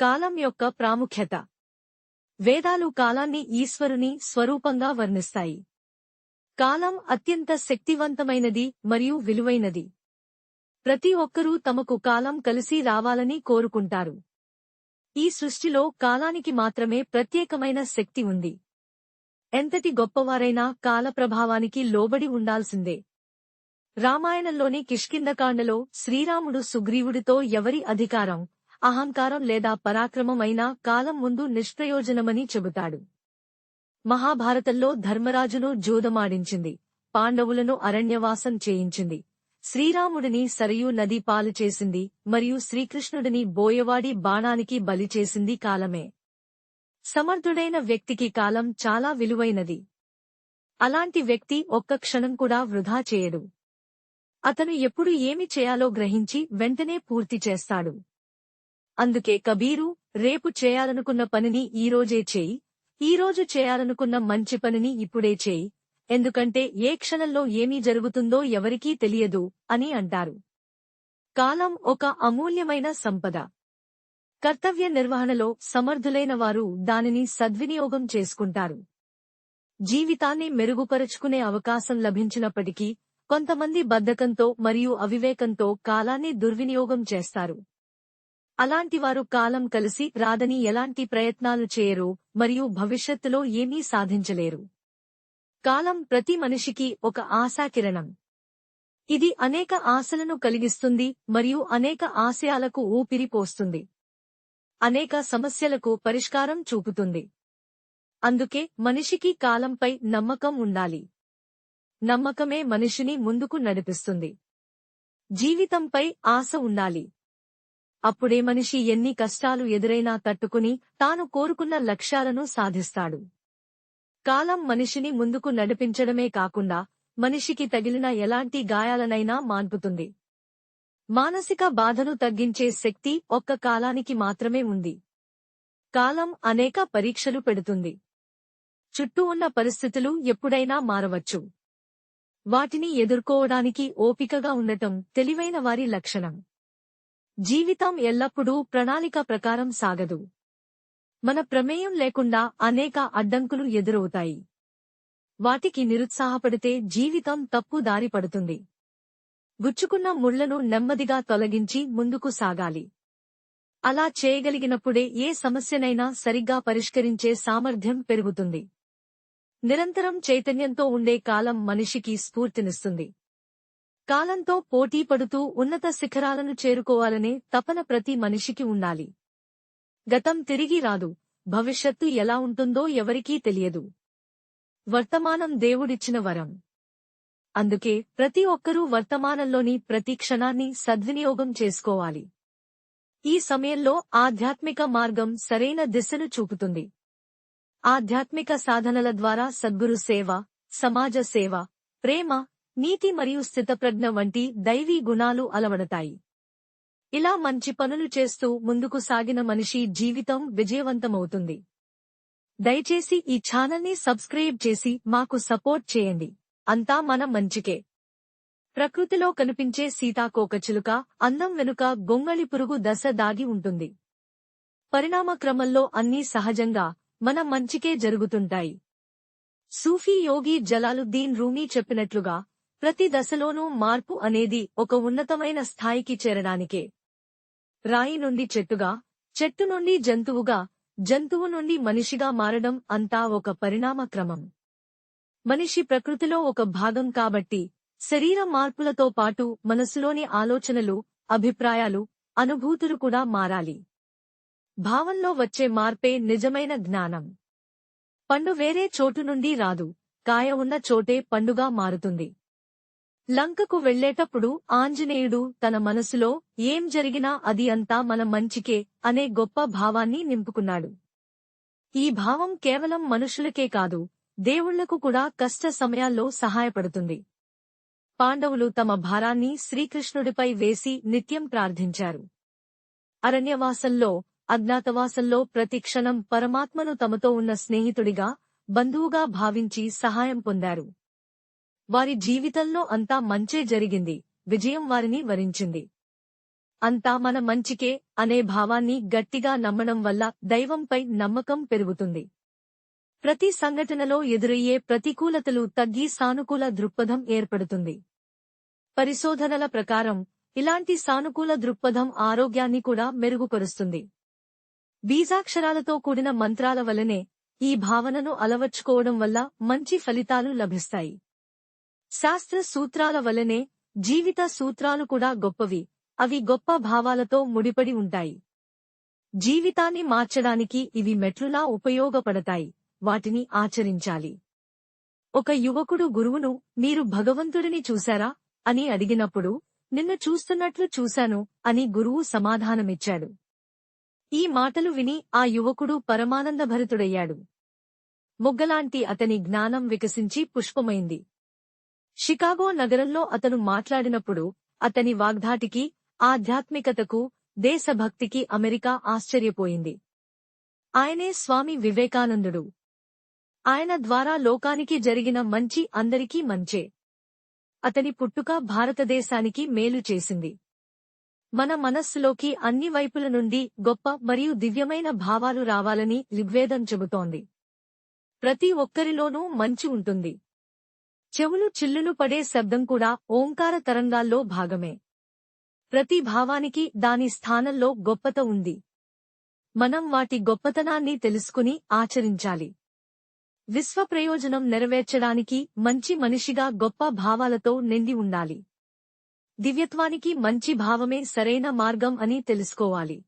కాలం యొక్క ప్రాముఖ్యత. వేదాలు కాలాన్ని ఈశ్వరుని స్వరూపంగా వర్ణిస్తాయి. కాలం అత్యంత శక్తివంతమైనది మరియు విలువైనది. ప్రతి ఒక్కరూ తమకు కాలం కలిసి రావాలని కోరుకుంటారు. ఈ సృష్టిలో కాలానికి మాత్రమే ప్రత్యేకమైన శక్తి ఉంది. ఎంతటి గొప్పవారైనా కాల ప్రభావానికి లోబడి ఉండాల్సిందే. రామాయణంలోని కిష్కిందకాండలో శ్రీరాముడు సుగ్రీవుడితో ఎవరి అధికారం? అహంకారం లేదా పరాక్రమం అయినా కాలం ముందు నిష్ప్రయోజనమని చెబుతాడు. మహాభారతంలో ధర్మరాజును జూదమాడించింది పాండవులను అరణ్యవాసం చేయించింది. శ్రీరాముడిని సరయూ నది పాలు చేసింది మరియు శ్రీకృష్ణుడిని బోయవాడి బాణానికి బలి చేసింది కాలమే. సమర్థుడైన వ్యక్తికి కాలం చాలా విలువైనది. అలాంటి వ్యక్తి ఒక్క క్షణం కూడా వృధా చేయడు. అతను ఎప్పుడు ఏమి చేయాలో గ్రహించి వెంటనే పూర్తి చేస్తాడు. అందుకే కబీరు రేపు చేయాలనుకున్న పనిని ఈరోజే చేయి. ఈరోజు చేయాలనుకున్న మంచి పనిని ఇప్పుడే చేయి. ఎందుకంటే ఏ క్షణంలో ఏమీ జరుగుతుందో ఎవరికీ తెలియదు అని అంటారు. కాలం ఒక అమూల్యమైన సంపద. కర్తవ్య నిర్వహణలో సమర్థులైన వారు దానిని సద్వినియోగం చేసుకుంటారు. జీవితాన్ని మెరుగుపరుచుకునే అవకాశం లభించినప్పటికీ కొంతమంది బద్ధకంతో మరియు అవివేకంతో కాలాన్ని దుర్వినియోగం చేస్తారు. అలాంటివారు కాలం కలిసి రాదని ఎలాంటి ప్రయత్నాలు చేయరు మరియు భవిష్యత్తులో ఏమీ సాధించలేరు. కాలం ప్రతి మనిషికి ఒక ఆశాకిరణం. ఇది అనేక ఆశలను కలిగిస్తుంది మరియు అనేక ఆశయాలకు ఊపిరిపోస్తుంది అనేక సమస్యలకు పరిష్కారం చూపుతుంది. అందుకే మనిషికి కాలంపై నమ్మకం ఉండాలి. నమ్మకమే మనిషిని ముందుకు నడిపిస్తుంది. జీవితంపై ఆశ ఉండాలి. అప్పుడే మనిషి ఎన్ని కష్టాలు ఎదురైనా తట్టుకుని తాను కోరుకున్న లక్ష్యాలను సాధిస్తాడు. కాలం మనిషిని ముందుకు నడిపించడమే కాకుండా మనిషికి తగిలిన ఎలాంటి గాయాలనైనా మాన్పుతుంది. మానసిక బాధను తగ్గించే శక్తి ఒక్క కాలానికి మాత్రమే ఉంది. కాలం అనేక పరీక్షలు పెడుతుంది. చుట్టూ ఉన్న పరిస్థితులు ఎప్పుడైనా మారవచ్చు. వాటిని ఎదుర్కోవడానికి ఓపికగా ఉండటం తెలివైన వారి లక్షణం. జీవితం ఎల్లప్పుడూ ప్రణాళిక ప్రకారం సాగదు. మన ప్రమేయం లేకుండా అనేక అడ్డంకులు ఎదురవుతాయి. వాటికి నిరుత్సాహపడితే జీవితం తప్పు దారి పడుతుంది. గుచ్చుకున్న ముళ్ళను నెమ్మదిగా తొలగించి ముందుకు సాగాలి. అలా చేయగలిగినప్పుడే ఏ సమస్యనైనా సరిగ్గా పరిష్కరించే సామర్థ్యం పెరుగుతుంది. నిరంతరం చైతన్యంతో ఉండే కాలం మనిషికి స్ఫూర్తినిస్తుంది. కాలంతో పోటీ పడుతూ ఉన్నత శిఖరాలను చేరుకోవాలనే తపన ప్రతి మనిషికి ఉండాలి. గతం తిరిగి రాదు. భవిష్యత్తు ఎలా ఉంటుందో ఎవరికీ తెలియదు. వర్తమానం దేవుడిచ్చిన వరం. అందుకే ప్రతి ఒక్కరూ వర్తమానంలోని ప్రతి క్షణాన్ని సద్వినియోగం చేసుకోవాలి. ఈ సమయంలో ఆధ్యాత్మిక మార్గం సరైన దిశను చూపుతుంది. ఆధ్యాత్మిక సాధనల ద్వారా సద్గురు సేవ సమాజ సేవ ప్రేమ నీతి మరియు స్థితప్రజ్ఞ వంటి దైవీ గుణాలు అలవడతాయి. ఇలా మంచి పనులు చేస్తూ ముందుకు సాగిన మనిషి జీవితం విజయవంతమవుతుంది. దయచేసి ఈ ఛానల్ని సబ్స్క్రైబ్ చేసి మాకు సపోర్ట్ చేయండి. అంతా మన మంచికే. ప్రకృతిలో కనిపించే సీతాకోకచిలుక అందం వెనుక గొంగళి పురుగు దశ దాగి ఉంటుంది. పరిణామ క్రమంలో అన్నీ సహజంగా మన మంచికే జరుగుతుంటాయి. సూఫీ యోగి జలాలుద్దీన్ రూమీ చెప్పినట్లుగా ప్రతి దశలోనూ మార్పు అనేది ఒక ఉన్నతమైన స్థాయికి చేరడానికే. రాయి నుండి చెట్టుగా చెట్టు నుండి జంతువుగా జంతువు నుండి మనిషిగా మారడం అంతా ఒక పరిణామ క్రమం మనిషి ప్రకృతిలో ఒక భాగం కాబట్టి శరీర మార్పులతో పాటు మనసులోని ఆలోచనలు అభిప్రాయాలు అనుభూతులు కూడా మారాలి. భావంలో వచ్చే మార్పే నిజమైన జ్ఞానం. పండు వేరే చోటు నుండి రాదు కాయ ఉన్న చోటే పండుగా మారుతుంది. లంకకు వెళ్ళేటప్పుడు ఆంజనేయుడు తన మనసులో ఏం జరిగినా అది అంతా మన మంచికే అనే గొప్ప భావాన్ని నింపుకున్నాడు. ఈ భావం కేవలం మనుషులకే కాదు దేవుళ్ళకు కూడా కష్ట సమయాల్లో సహాయపడుతుంది. పాండవులు తమ భారాన్ని శ్రీకృష్ణుడిపై వేసి నిత్యం ప్రార్థించారు. అరణ్యవాసంలో అజ్ఞాతవాసంలో ప్రతి క్షణం పరమాత్మను తమతో ఉన్న స్నేహితుడిగా బంధువుగా భావించి సహాయం పొందారు. వారి జీవితంలో అంతా మంచే జరిగింది విజయం వారిని వరించింది. అంతా మన మంచికే అనే భావాన్ని గట్టిగా నమ్మడం వల్ల దైవంపై నమ్మకం పెరుగుతుంది. ప్రతి సంఘటనలో ఎదురయ్యే ప్రతికూలతలు తగ్గి సానుకూల దృక్పథం ఏర్పడుతుంది. పరిశోధనల ప్రకారం ఇలాంటి సానుకూల దృక్పథం ఆరోగ్యాన్ని కూడా మెరుగుపరుస్తుంది. బీజాక్షరాలతో కూడిన మంత్రాల వలనే ఈ భావనను అలవర్చుకోవడం వల్ల మంచి ఫలితాలు లభిస్తాయి. శాస్త్ర సూత్రాల వలనే జీవిత సూత్రాలు కూడా గొప్పవి. అవి గొప్ప భావాలతో ముడిపడి ఉంటాయి. జీవితాన్ని మార్చడానికి ఇవి మెట్లులా ఉపయోగపడతాయి. వాటిని ఆచరించాలి. ఒక యువకుడు గురువును మీరు భగవంతుడిని చూశారా? అని అడిగినప్పుడు నిన్ను చూస్తున్నట్లు చూశాను అని గురువు సమాధానమిచ్చాడు. ఈ మాటలు విని ఆ యువకుడు పరమానందభరితుడయ్యాడు. మొగ్గలాంటి అతని జ్ఞానం వికసించి పుష్పమైంది. షికాగో నగరంలో అతను మాట్లాడినప్పుడు అతని వాగ్ధాటికి ఆధ్యాత్మికతకు దేశభక్తికి అమెరికా ఆశ్చర్యపోయింది. ఆయనే స్వామి వివేకానందుడు. ఆయన ద్వారా లోకానికి జరిగిన మంచి అందరికీ మంచే. అతని పుట్టుక భారతదేశానికి మేలు చేసింది. మన మనస్సులోకి అన్ని వైపుల నుండి గొప్ప మరియు దివ్యమైన భావాలు రావాలని ఋగ్వేదం చెబుతోంది. ప్రతి ఒక్కరిలోనూ మంచి ఉంటుంది. చెవులు చిల్లులు పడే శబ్దం కూడా ఓంకార తరంగాల్లో భాగమే. ప్రతి భావానికి దాని స్థానంలో గొప్పత ఉంది. మనం వాటి గొప్పతనాన్ని తెలుసుకుని ఆచరించాలి. విశ్వ ప్రయోజనం నెరవేర్చడానికి మంచి మనిషిగా గొప్ప భావాలతో నిండి ఉండాలి. దివ్యత్వానికి మంచి భావమే సరైన మార్గం అని తెలుసుకోవాలి.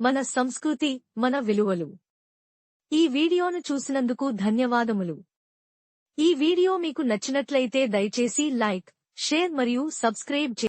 మన సంస్కృతి మన విలువలు. ఈ వీడియోను చూసినందుకు ధన్యవాదములు. ఈ వీడియో మీకు నచ్చినట్లయితే దయచేసి లైక్ షేర్ మరియు సబ్స్క్రైబ్ చే